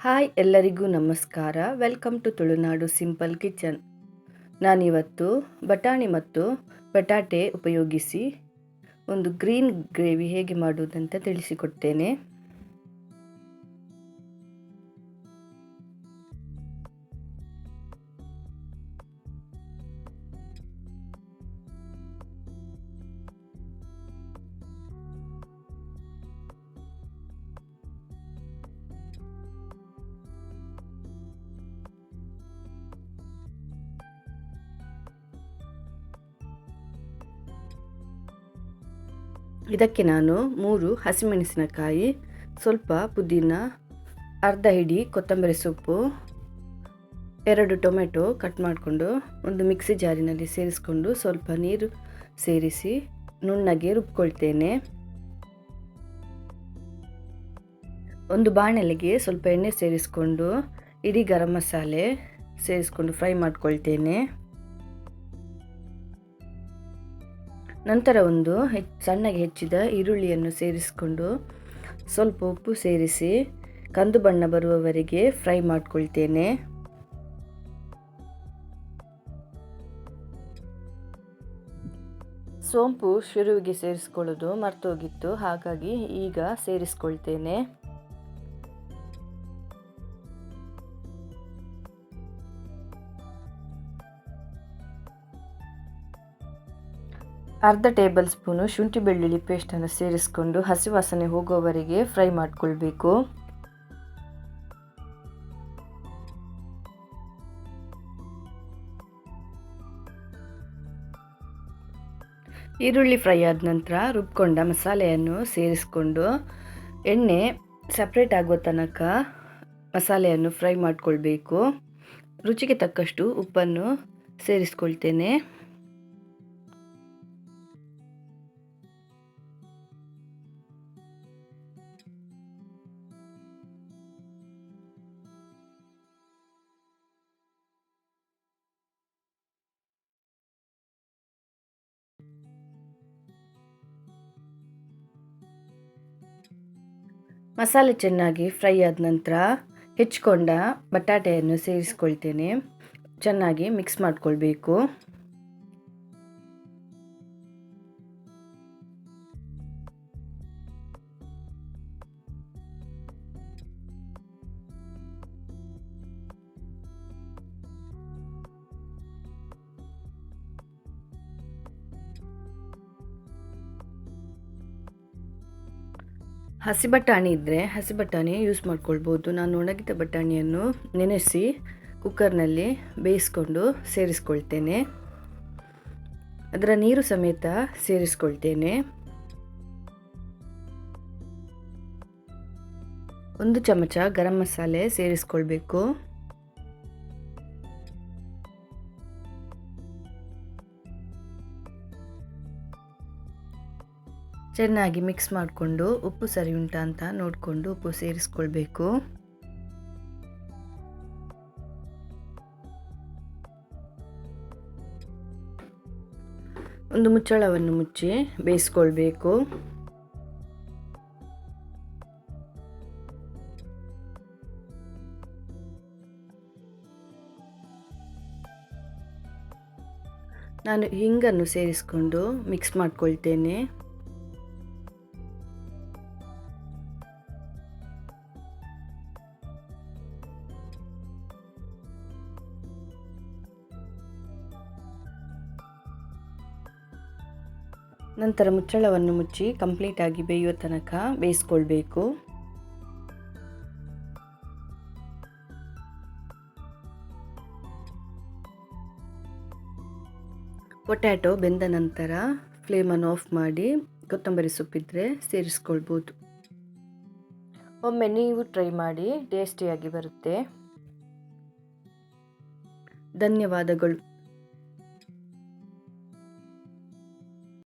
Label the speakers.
Speaker 1: Hi ಎಲ್ಲರಿಗೂ ನಮಸ್ಕಾರ. Welcome to Tulunadu simple kitchen ನಾನಿವತ್ತು ಬಟಾಣಿ ಮತ್ತು ಬಟಾಟೆ ಉಪಯೋಗಿಸಿ ಒಂದು ಗ್ರೀನ್ ಗ್ರೇವಿ ಹೇಗೆ ಮಾಡುವುದಂತ ತಿಳಿಸಿಕೊಡ್ತೇನೆ. ಇದಕ್ಕೆ ನಾನು ಮೂರು ಹಸಿಮೆಣಸಿನಕಾಯಿ, ಸ್ವಲ್ಪ ಪುದೀನ, ಅರ್ಧ ಹಿಡಿ ಕೊತ್ತಂಬರಿ ಸೊಪ್ಪು, ಎರಡು ಟೊಮೆಟೊ ಕಟ್ ಮಾಡಿಕೊಂಡು ಒಂದು ಮಿಕ್ಸಿ ಜಾರಿನಲ್ಲಿ ಸೇರಿಸ್ಕೊಂಡು ಸ್ವಲ್ಪ ನೀರು ಸೇರಿಸಿ ನುಣ್ಣಗೆ ರುಬ್ಕೊಳ್ತೇನೆ. ಒಂದು ಬಾಣಲೆಗೆ ಸ್ವಲ್ಪ ಎಣ್ಣೆ ಸೇರಿಸ್ಕೊಂಡು, ಇಡೀ ಗರಂ ಮಸಾಲೆ ಸೇರಿಸ್ಕೊಂಡು ಫ್ರೈ ಮಾಡ್ಕೊಳ್ತೇನೆ. ನಂತರ ಒಂದು ಹೆಚ್, ಸಣ್ಣಗೆ ಹೆಚ್ಚಿದ ಈರುಳ್ಳಿಯನ್ನು ಸೇರಿಸಿಕೊಂಡು ಸ್ವಲ್ಪ ಉಪ್ಪು ಸೇರಿಸಿ ಕಂದು ಬಣ್ಣ ಬರುವವರೆಗೆ ಫ್ರೈ ಮಾಡಿಕೊಳ್ತೇನೆ. ಸೋಂಪು ಶುರುವಿಗೆ ಸೇರಿಸ್ಕೊಳ್ಳೋದು ಮರ್ತೋಗಿತ್ತು, ಹಾಗಾಗಿ ಈಗ ಸೇರಿಸ್ಕೊಳ್ತೇನೆ. ಅರ್ಧ ಟೇಬಲ್ ಸ್ಪೂನು ಶುಂಠಿ ಬೆಳ್ಳುಳ್ಳಿ ಪೇಸ್ಟನ್ನು ಸೇರಿಸ್ಕೊಂಡು ಹಸಿ ವಾಸನೆ ಹೋಗುವವರೆಗೆ ಫ್ರೈ ಮಾಡಿಕೊಳ್ಬೇಕು. ಈರುಳ್ಳಿ ಫ್ರೈ ಆದ ನಂತರ ರುಬ್ಕೊಂಡ ಮಸಾಲೆಯನ್ನು ಸೇರಿಸ್ಕೊಂಡು ಎಣ್ಣೆ ಸಪ್ರೇಟ್ ಆಗುವ ತನಕ ಮಸಾಲೆಯನ್ನು ಫ್ರೈ ಮಾಡಿಕೊಳ್ಬೇಕು. ರುಚಿಗೆ ತಕ್ಕಷ್ಟು ಉಪ್ಪನ್ನು ಸೇರಿಸ್ಕೊಳ್ತೇನೆ. ಮಸಾಲೆ ಚೆನ್ನಾಗಿ ಫ್ರೈ ಆದ ನಂತರ ಹೆಚ್ಕೊಂಡ ಬಟಾಟೆಯನ್ನು ಸೇರಿಸ್ಕೊಳ್ತೇನೆ. ಚೆನ್ನಾಗಿ ಮಿಕ್ಸ್ ಮಾಡ್ಕೊಳ್ಬೇಕು. ಹಸಿ ಬಟಾಣಿ ಇದ್ದರೆ ಹಸಿ ಬಟಾಣಿ ಯೂಸ್ ಮಾಡ್ಕೊಳ್ಬೋದು. ನಾನು ಒಣಗಿದ ಬಟಾಣಿಯನ್ನು ನೆನೆಸಿ ಕುಕ್ಕರ್ನಲ್ಲಿ ಬೇಯಿಸ್ಕೊಂಡು ಸೇರಿಸ್ಕೊಳ್ತೇನೆ. ಅದರ ನೀರು ಸಮೇತ ಸೇರಿಸ್ಕೊಳ್ತೇನೆ. ಒಂದು ಚಮಚ ಗರಂ ಮಸಾಲೆ ಸೇರಿಸ್ಕೊಳ್ಬೇಕು. ಚೆನ್ನಾಗಿ ಮಿಕ್ಸ್ ಮಾಡಿಕೊಂಡು ಉಪ್ಪು ಸರಿ ಉಂಟಾ ಅಂತ ನೋಡಿಕೊಂಡು ಉಪ್ಪು ಸೇರಿಸ್ಕೊಳ್ಬೇಕು. ಒಂದು ಮುಚ್ಚಳವನ್ನು ಮುಚ್ಚಿ ಬೇಯಿಸ್ಕೊಳ್ಬೇಕು. ನಾನು ಹಿಂಗನ್ನು ಸೇರಿಸ್ಕೊಂಡು ಮಿಕ್ಸ್ ಮಾಡ್ಕೊಳ್ತೇನೆ. ನಂತರ ಮುಚ್ಚಳವನ್ನು ಮುಚ್ಚಿ ಕಂಪ್ಲೀಟಾಗಿ ಬೇಯುವ ತನಕ ಬೇಯಿಸ್ಕೊಳ್ಬೇಕು. ಪೊಟ್ಯಾಟೊ ಬೆಂದ ನಂತರ ಫ್ಲೇಮನ್ನು ಆಫ್ ಮಾಡಿ ಕೊತ್ತಂಬರಿ ಸೊಪ್ಪಿದ್ರೆ ಸೇರಿಸ್ಕೊಳ್ಬೋದು. ಒಮ್ಮೆ ನೀವು ಟ್ರೈ ಮಾಡಿ ಟೇಸ್ಟಿಯಾಗಿ ಬರುತ್ತೆ. ಧನ್ಯವಾದಗಳು.